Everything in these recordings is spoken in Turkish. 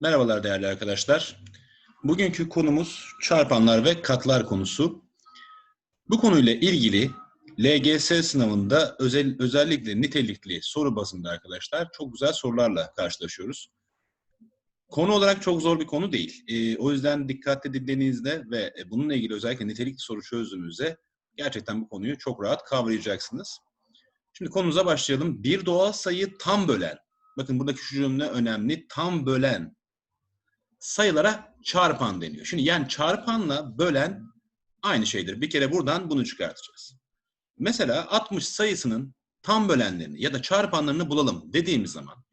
Merhabalar değerli arkadaşlar. Bugünkü konumuz çarpanlar ve katlar konusu. Bu konuyla ilgili LGS sınavında özel, özellikle nitelikli soru bazında arkadaşlar çok güzel sorularla karşılaşıyoruz. Konu olarak çok zor bir konu değil. Ee, o yüzden dikkatli dinlediğinizde ve bununla ilgili özellikle nitelikli soru çözdüğünüzde gerçekten bu konuyu çok rahat kavrayacaksınız. Şimdi konumuza başlayalım. Bir doğal sayı tam bölen, bakın buradaki şu cümle önemli, tam bölen sayılara çarpan deniyor. Şimdi yani çarpanla bölen aynı şeydir. Bir kere buradan bunu çıkartacağız. Mesela 60 sayısının tam bölenlerini ya da çarpanlarını bulalım dediğimiz zaman.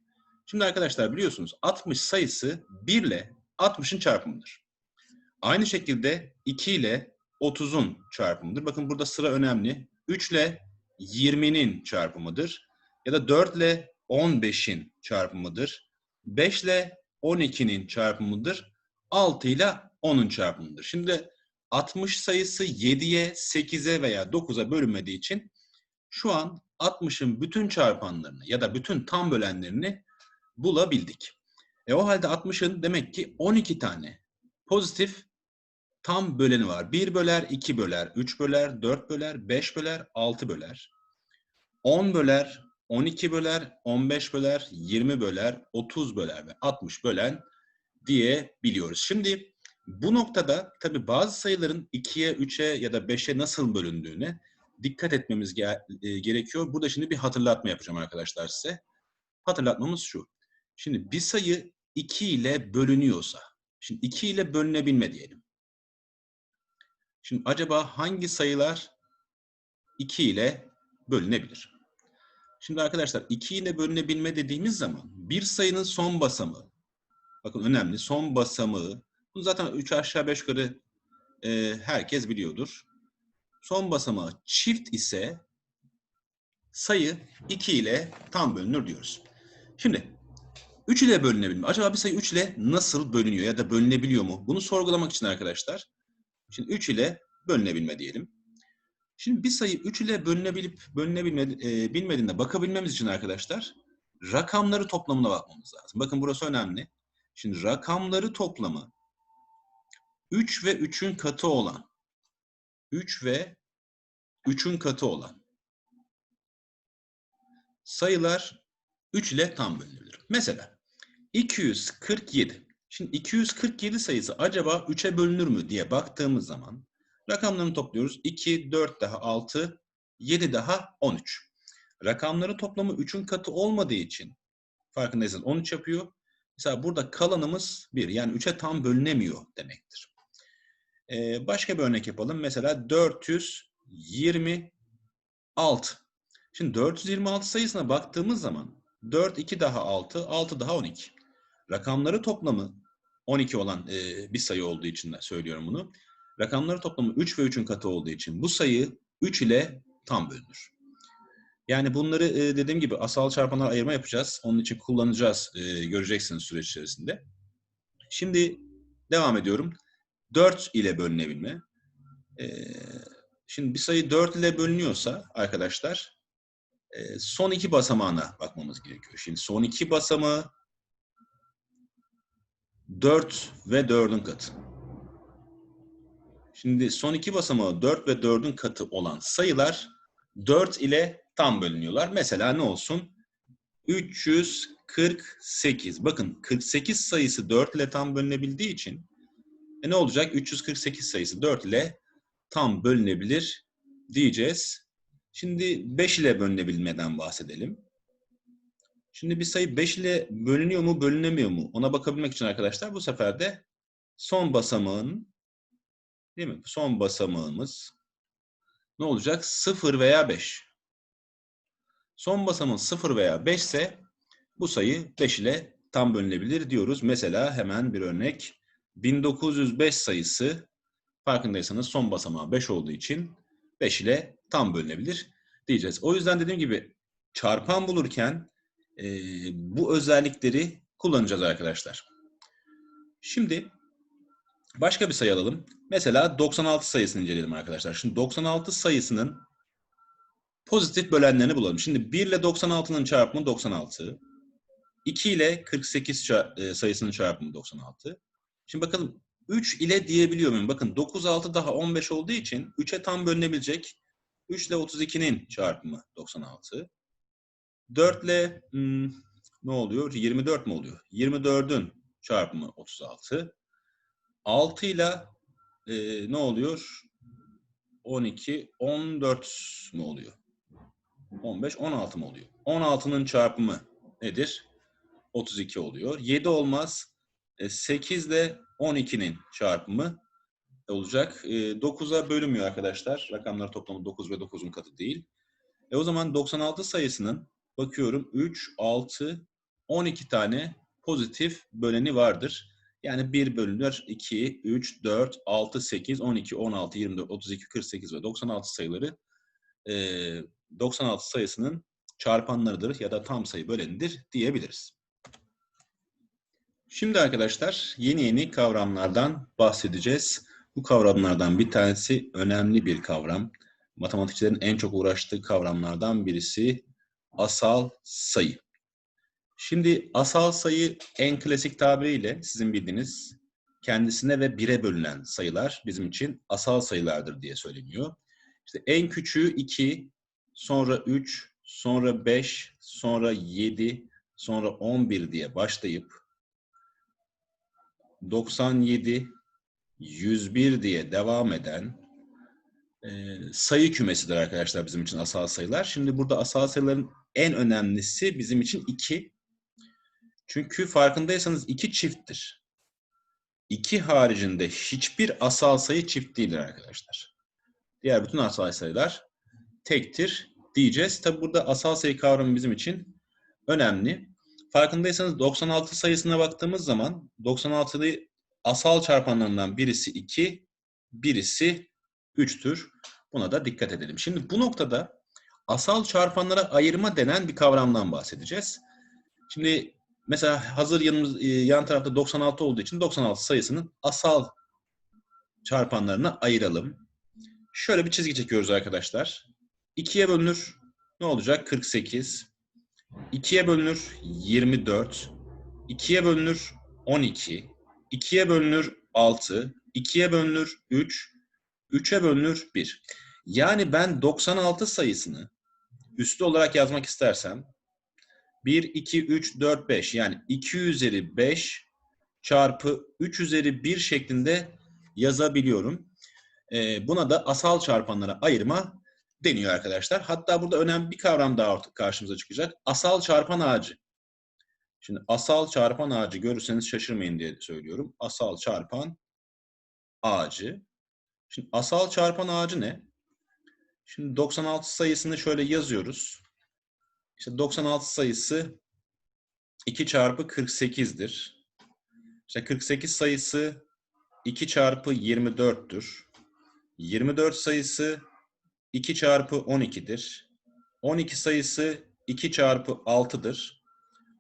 Şimdi arkadaşlar biliyorsunuz 60 sayısı 1 ile 60'ın çarpımıdır. Aynı şekilde 2 ile 30'un çarpımıdır. Bakın burada sıra önemli. 3 ile 20'nin çarpımıdır. Ya da 4 ile 15'in çarpımıdır. 5 ile 12'nin çarpımıdır. 6 ile 10'un çarpımıdır. Şimdi 60 sayısı 7'ye, 8'e veya 9'a bölünmediği için şu an 60'ın bütün çarpanlarını ya da bütün tam bölenlerini bulabildik. E o halde 60'ın demek ki 12 tane pozitif tam böleni var. 1 böler, 2 böler, 3 böler, 4 böler, 5 böler, 6 böler. 10 böler, 12 böler, 15 böler, 20 böler, 30 böler ve 60 bölen diye biliyoruz. Şimdi bu noktada tabii bazı sayıların 2'ye, 3'e ya da 5'e nasıl bölündüğüne dikkat etmemiz e, gerekiyor. Burada şimdi bir hatırlatma yapacağım arkadaşlar size. Hatırlatmamız şu. Şimdi bir sayı 2 ile bölünüyorsa, şimdi 2 ile bölünebilme diyelim. Şimdi acaba hangi sayılar 2 ile bölünebilir? Şimdi arkadaşlar 2 ile bölünebilme dediğimiz zaman bir sayının son basamağı, bakın önemli, son basamağı, bunu zaten 3 aşağı 5 yukarı e, herkes biliyordur. Son basamağı çift ise sayı 2 ile tam bölünür diyoruz. Şimdi 3 ile bölünebilme. Acaba bir sayı 3 ile nasıl bölünüyor ya da bölünebiliyor mu? Bunu sorgulamak için arkadaşlar. Şimdi 3 ile bölünebilme diyelim. Şimdi bir sayı 3 ile bölünebilip bölünebilmediğinde bakabilmemiz için arkadaşlar rakamları toplamına bakmamız lazım. Bakın burası önemli. Şimdi rakamları toplamı 3 ve 3'ün katı olan 3 ve 3'ün katı olan sayılar 3 ile tam bölünebilir. Mesela 247. Şimdi 247 sayısı acaba 3'e bölünür mü diye baktığımız zaman rakamlarını topluyoruz. 2, 4 daha 6, 7 daha 13. Rakamların toplamı 3'ün katı olmadığı için farkındaysanız 13 yapıyor. Mesela burada kalanımız 1 yani 3'e tam bölünemiyor demektir. Ee, başka bir örnek yapalım. Mesela 426. Şimdi 426 sayısına baktığımız zaman 4, 2 daha 6, 6 daha 12. Rakamları toplamı 12 olan e, bir sayı olduğu için de söylüyorum bunu. Rakamları toplamı 3 ve 3'ün katı olduğu için bu sayı 3 ile tam bölünür. Yani bunları e, dediğim gibi asal çarpanlar ayırma yapacağız. Onun için kullanacağız. E, göreceksiniz süreç içerisinde. Şimdi devam ediyorum. 4 ile bölünebilme. E, şimdi bir sayı 4 ile bölünüyorsa arkadaşlar e, son iki basamağına bakmamız gerekiyor. Şimdi son iki basamağı 4 ve 4'ün katı. Şimdi son iki basamağı 4 ve 4'ün katı olan sayılar 4 ile tam bölünüyorlar. Mesela ne olsun? 348. Bakın 48 sayısı 4 ile tam bölünebildiği için e ne olacak? 348 sayısı 4 ile tam bölünebilir diyeceğiz. Şimdi 5 ile bölünebilmeden bahsedelim. Şimdi bir sayı 5 ile bölünüyor mu, bölünemiyor mu? Ona bakabilmek için arkadaşlar bu sefer de son basamağın değil mi? Son basamağımız ne olacak? 0 veya 5. Son basamağımız 0 veya 5 ise bu sayı 5 ile tam bölünebilir diyoruz. Mesela hemen bir örnek. 1905 sayısı farkındaysanız son basamağı 5 olduğu için 5 ile tam bölünebilir diyeceğiz. O yüzden dediğim gibi çarpan bulurken e, bu özellikleri kullanacağız arkadaşlar. Şimdi başka bir sayı alalım. Mesela 96 sayısını inceleyelim arkadaşlar. Şimdi 96 sayısının pozitif bölenlerini bulalım. Şimdi 1 ile 96'nın çarpımı 96. 2 ile 48 ça- e, sayısının çarpımı 96. Şimdi bakalım 3 ile diyebiliyor muyum? Bakın 9, 6 daha 15 olduğu için 3'e tam bölünebilecek. 3 ile 32'nin çarpımı 96. 4 ile hmm, ne oluyor? 24 mi oluyor? 24'ün çarpımı 36. 6 ile e, ne oluyor? 12, 14 mu oluyor? 15, 16 mı oluyor? 16'nın çarpımı nedir? 32 oluyor. 7 olmaz. E, 8 ile 12'nin çarpımı olacak. E, 9'a bölünmüyor arkadaşlar. Rakamlar toplamı 9 ve 9'un katı değil. E o zaman 96 sayısının bakıyorum 3, 6, 12 tane pozitif böleni vardır. Yani 1 bölünür 2, 3, 4, 6, 8, 12, 16, 24, 32, 48 ve 96 sayıları e, 96 sayısının çarpanlarıdır ya da tam sayı bölenidir diyebiliriz. Şimdi arkadaşlar yeni yeni kavramlardan bahsedeceğiz. Bu kavramlardan bir tanesi önemli bir kavram. Matematikçilerin en çok uğraştığı kavramlardan birisi asal sayı. Şimdi asal sayı en klasik tabiriyle sizin bildiğiniz kendisine ve bire bölünen sayılar bizim için asal sayılardır diye söyleniyor. İşte en küçüğü 2, sonra 3, sonra 5, sonra 7, sonra 11 diye başlayıp 97, 101 diye devam eden e, sayı kümesidir arkadaşlar bizim için asal sayılar. Şimdi burada asal sayıların en önemlisi bizim için 2. Çünkü farkındaysanız 2 çifttir. 2 haricinde hiçbir asal sayı çift değildir arkadaşlar. Diğer bütün asal sayılar tektir diyeceğiz. Tabi burada asal sayı kavramı bizim için önemli. Farkındaysanız 96 sayısına baktığımız zaman 96'lı asal çarpanlarından birisi 2, birisi 3'tür. Buna da dikkat edelim. Şimdi bu noktada asal çarpanlara ayırma denen bir kavramdan bahsedeceğiz. Şimdi mesela hazır yanımız, e, yan tarafta 96 olduğu için 96 sayısının asal çarpanlarına ayıralım. Şöyle bir çizgi çekiyoruz arkadaşlar. 2'ye bölünür. Ne olacak? 48. 2'ye bölünür 24, 2'ye bölünür 12, 2'ye bölünür 6, 2'ye bölünür 3, 3'e bölünür 1. Yani ben 96 sayısını üslü olarak yazmak istersem 1, 2, 3, 4, 5 yani 2 üzeri 5 çarpı 3 üzeri 1 şeklinde yazabiliyorum. Ee, buna da asal çarpanlara ayırma deniyor arkadaşlar. Hatta burada önemli bir kavram daha artık karşımıza çıkacak. Asal çarpan ağacı. Şimdi asal çarpan ağacı görürseniz şaşırmayın diye söylüyorum. Asal çarpan ağacı. Şimdi asal çarpan ağacı ne? Şimdi 96 sayısını şöyle yazıyoruz. İşte 96 sayısı 2 çarpı 48'dir. İşte 48 sayısı 2 çarpı 24'tür. 24 sayısı 2 çarpı 12'dir. 12 sayısı 2 çarpı 6'dır.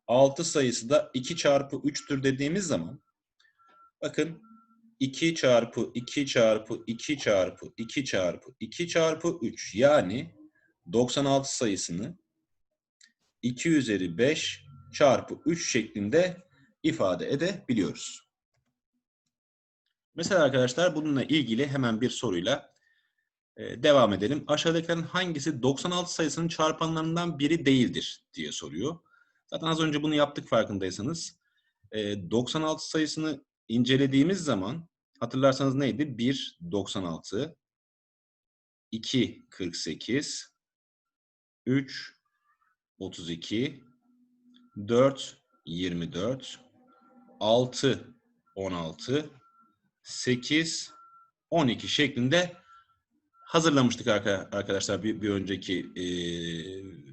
6 sayısı da 2 çarpı 3'tür dediğimiz zaman bakın 2 çarpı 2 çarpı 2 çarpı 2 çarpı 2 çarpı 3 yani 96 sayısını 2 üzeri 5 çarpı 3 şeklinde ifade edebiliyoruz. Mesela arkadaşlar bununla ilgili hemen bir soruyla e, devam edelim. Aşağıdakilerin hangisi 96 sayısının çarpanlarından biri değildir diye soruyor. Zaten az önce bunu yaptık farkındaysanız. E, 96 sayısını incelediğimiz zaman hatırlarsanız neydi? 1 96, 2 48, 3 32, 4 24, 6 16, 8 12 şeklinde hazırlamıştık arkadaşlar bir, bir önceki e,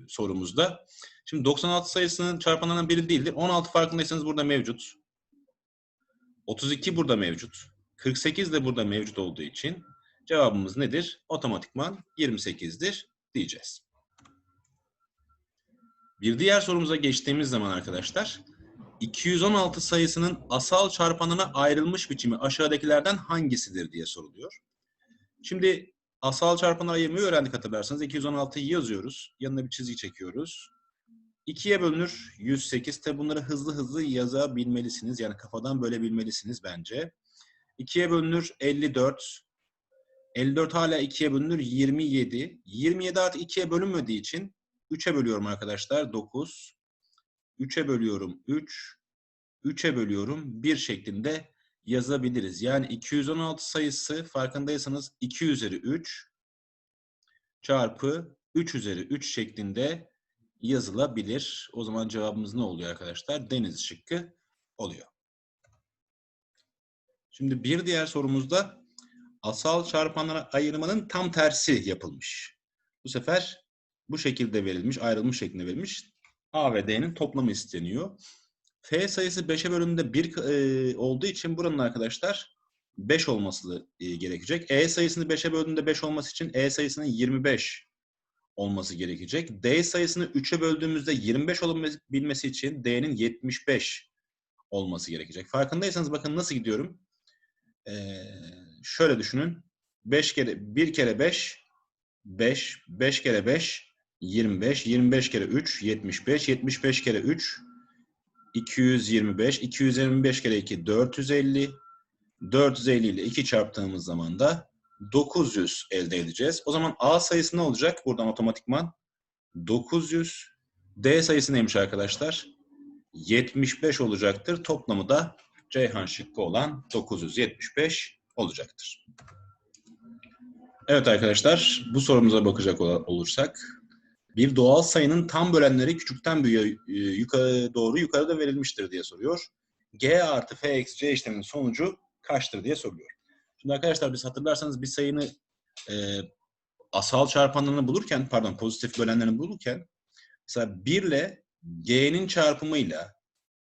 sorumuzda. Şimdi 96 sayısının çarpanlarından biri değildir. 16 farkındaysanız burada mevcut. 32 burada mevcut. 48 de burada mevcut olduğu için cevabımız nedir? Otomatikman 28'dir diyeceğiz. Bir diğer sorumuza geçtiğimiz zaman arkadaşlar 216 sayısının asal çarpanına ayrılmış biçimi aşağıdakilerden hangisidir diye soruluyor. Şimdi asal çarpanlara ayırmayı öğrendik hatırlarsanız. 216'yı yazıyoruz. Yanına bir çizgi çekiyoruz. 2'ye bölünür 108. Tabi bunları hızlı hızlı yazabilmelisiniz. Yani kafadan bölebilmelisiniz bence. 2'ye bölünür 54. 54 hala 2'ye bölünür 27. 27 artık 2'ye bölünmediği için 3'e bölüyorum arkadaşlar 9. 3'e bölüyorum 3. 3'e bölüyorum 1 şeklinde yazabiliriz. Yani 216 sayısı farkındaysanız 2 üzeri 3 çarpı 3 üzeri 3 şeklinde yazılabilir. O zaman cevabımız ne oluyor arkadaşlar? Deniz şıkkı oluyor. Şimdi bir diğer sorumuzda asal çarpanlara ayırmanın tam tersi yapılmış. Bu sefer bu şekilde verilmiş, ayrılmış şeklinde verilmiş. A ve D'nin toplamı isteniyor. F sayısı 5'e bölümünde 1 e, olduğu için buranın arkadaşlar 5 olması e, gerekecek. E sayısını 5'e böldüğünde 5 olması için E sayısının 25 olması gerekecek. D sayısını 3'e böldüğümüzde 25 olabilmesi için D'nin 75 olması gerekecek. Farkındaysanız bakın nasıl gidiyorum. Ee, şöyle düşünün. 5 kere 1 kere 5 5 5 kere 5 25 25 kere 3 75 75 kere 3 225 225 kere 2 450 450 ile 2 çarptığımız zaman da 900 elde edeceğiz. O zaman A sayısı ne olacak? Buradan otomatikman 900. D sayısı neymiş arkadaşlar? 75 olacaktır. Toplamı da Ceyhan şıkkı olan 975 olacaktır. Evet arkadaşlar bu sorumuza bakacak olursak bir doğal sayının tam bölenleri küçükten büyüğe yukarı doğru yukarıda verilmiştir diye soruyor. G artı F eksi C işleminin sonucu kaçtır diye soruyor. Şimdi arkadaşlar biz hatırlarsanız bir sayını e, asal çarpanlarını bulurken, pardon pozitif bölenlerini bulurken mesela 1 ile G'nin çarpımıyla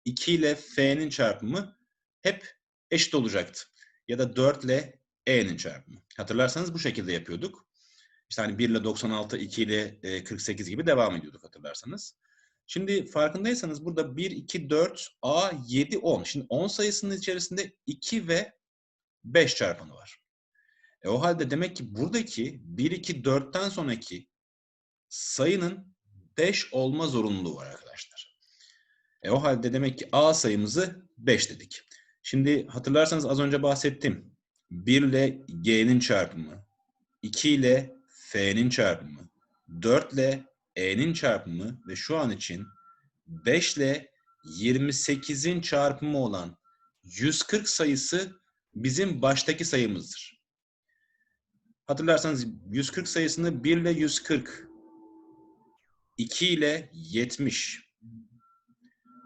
2 ile F'nin çarpımı hep eşit olacaktı. Ya da 4 ile E'nin çarpımı. Hatırlarsanız bu şekilde yapıyorduk. İşte hani 1 ile 96, 2 ile 48 gibi devam ediyorduk hatırlarsanız. Şimdi farkındaysanız burada 1, 2, 4, A, 7, 10. Şimdi 10 sayısının içerisinde 2 ve 5 çarpanı var. E o halde demek ki buradaki 1, 2, 4'ten sonraki sayının 5 olma zorunluluğu var arkadaşlar. E o halde demek ki A sayımızı 5 dedik. Şimdi hatırlarsanız az önce bahsettim. 1 ile G'nin çarpımı, 2 ile F'nin çarpımı, 4 ile E'nin çarpımı ve şu an için 5 ile 28'in çarpımı olan 140 sayısı bizim baştaki sayımızdır. Hatırlarsanız 140 sayısını 1 ile 140, 2 ile 70,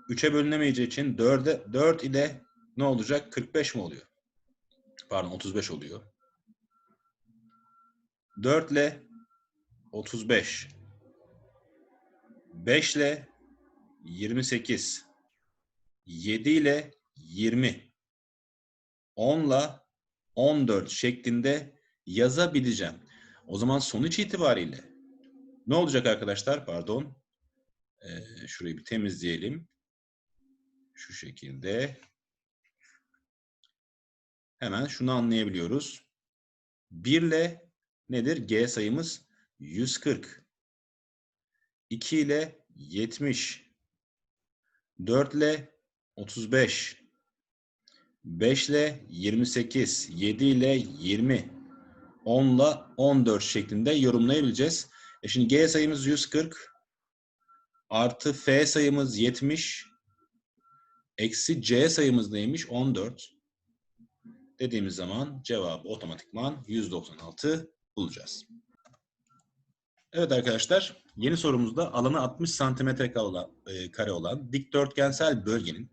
3'e bölünemeyeceği için 4'e 4 ile ne olacak? 45 mi oluyor? Pardon 35 oluyor. 4 ile 35. 5 ile 28. 7 ile 20. 10 ile 14 şeklinde yazabileceğim. O zaman sonuç itibariyle ne olacak arkadaşlar? Pardon. Ee, şurayı bir temizleyelim. Şu şekilde. Hemen şunu anlayabiliyoruz. 1 ile nedir? G sayımız 140. 2 ile 70. 4 ile 35. 5 ile 28. 7 ile 20. 10 ile 14 şeklinde yorumlayabileceğiz. E şimdi G sayımız 140. Artı F sayımız 70. Eksi C sayımız neymiş? 14. Dediğimiz zaman cevabı otomatikman 196 bulacağız. Evet arkadaşlar, yeni sorumuzda alanı 60 santimetre kare olan dikdörtgensel bölgenin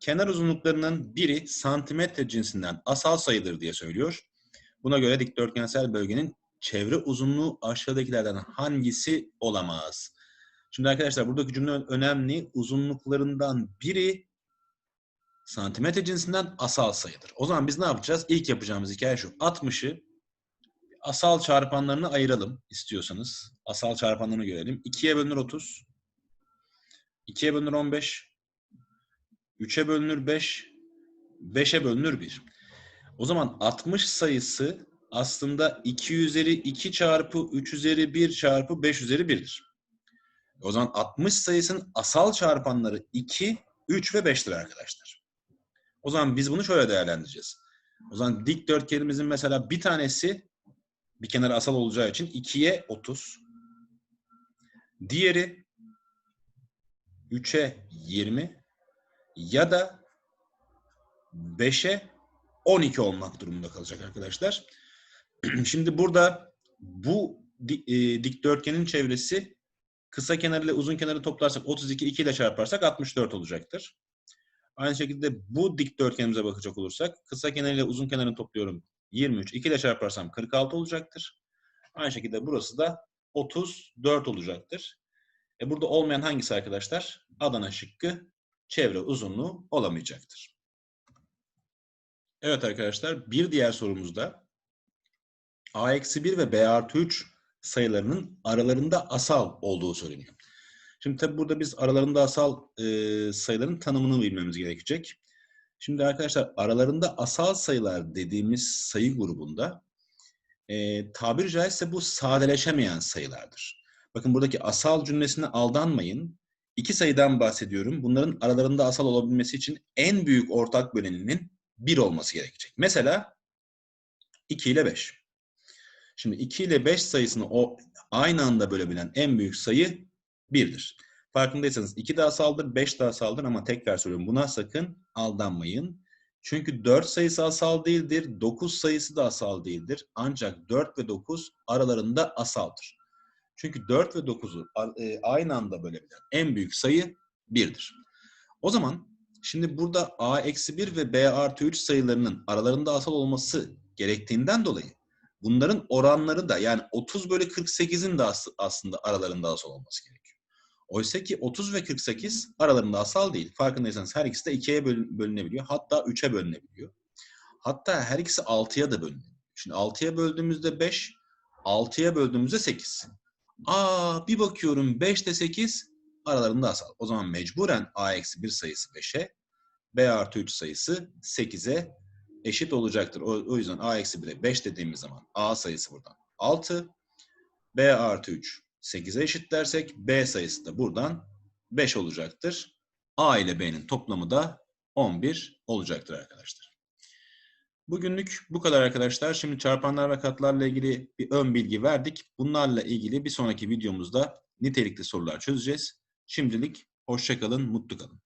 kenar uzunluklarının biri santimetre cinsinden asal sayıdır diye söylüyor. Buna göre dikdörtgensel bölgenin çevre uzunluğu aşağıdakilerden hangisi olamaz? Şimdi arkadaşlar buradaki cümle önemli. Uzunluklarından biri santimetre cinsinden asal sayıdır. O zaman biz ne yapacağız? İlk yapacağımız hikaye şu. 60'ı asal çarpanlarını ayıralım istiyorsanız. Asal çarpanlarını görelim. 2'ye bölünür 30. 2'ye bölünür 15. 3'e bölünür 5. 5'e bölünür 1. O zaman 60 sayısı aslında 2 üzeri 2 çarpı 3 üzeri 1 çarpı 5 üzeri 1'dir. O zaman 60 sayısının asal çarpanları 2, 3 ve 5'tir arkadaşlar. O zaman biz bunu şöyle değerlendireceğiz. O zaman dikdörtgenimizin mesela bir tanesi bir kenar asal olacağı için 2'ye 30. Diğeri 3'e 20 ya da 5'e 12 olmak durumunda kalacak arkadaşlar. Şimdi burada bu e, dikdörtgenin çevresi kısa kenarı ile uzun kenarı toplarsak 32 2 ile çarparsak 64 olacaktır. Aynı şekilde bu dikdörtgenimize bakacak olursak kısa kenarı ile uzun kenarını topluyorum 23 2 ile çarparsam 46 olacaktır. Aynı şekilde burası da 34 olacaktır. E burada olmayan hangisi arkadaşlar? Adana şıkkı çevre uzunluğu olamayacaktır. Evet arkadaşlar bir diğer sorumuzda a-1 ve b artı 3 sayılarının aralarında asal olduğu söyleniyor. Şimdi tabi burada biz aralarında asal e, sayıların tanımını bilmemiz gerekecek. Şimdi arkadaşlar aralarında asal sayılar dediğimiz sayı grubunda e, tabiri caizse bu sadeleşemeyen sayılardır. Bakın buradaki asal cümlesine aldanmayın. İki sayıdan bahsediyorum. Bunların aralarında asal olabilmesi için en büyük ortak böleninin 1 olması gerekecek. Mesela 2 ile 5. Şimdi 2 ile 5 sayısını o aynı anda bölebilen en büyük sayı 1'dir. Farkındaysanız 2 daha asaldır, 5 daha asaldır ama tekrar söylüyorum buna sakın aldanmayın. Çünkü 4 sayısı asal değildir, 9 sayısı da asal değildir. Ancak 4 ve 9 aralarında asaldır. Çünkü 4 ve 9'u e, aynı anda bölebilen en büyük sayı 1'dir. O zaman şimdi burada a eksi 1 ve b artı 3 sayılarının aralarında asal olması gerektiğinden dolayı bunların oranları da yani 30 bölü 48'in de as- aslında aralarında asal olması gerekiyor. Oysa ki 30 ve 48 aralarında asal değil. Farkındaysanız her ikisi de 2'ye böl- bölünebiliyor. Hatta 3'e bölünebiliyor. Hatta her ikisi 6'ya da bölünebiliyor. Şimdi 6'ya böldüğümüzde 5, 6'ya böldüğümüzde 8. Aa bir bakıyorum 5 ile 8 aralarında asal. O zaman mecburen a eksi 1 sayısı 5'e, b artı 3 sayısı 8'e eşit olacaktır. O, o yüzden a eksi 1'e 5 dediğimiz zaman a sayısı buradan 6, b artı 3 8'e eşit dersek b sayısı da buradan 5 olacaktır. a ile b'nin toplamı da 11 olacaktır arkadaşlar. Bugünlük bu kadar arkadaşlar. Şimdi çarpanlar ve katlarla ilgili bir ön bilgi verdik. Bunlarla ilgili bir sonraki videomuzda nitelikli sorular çözeceğiz. Şimdilik hoşçakalın, mutlu kalın.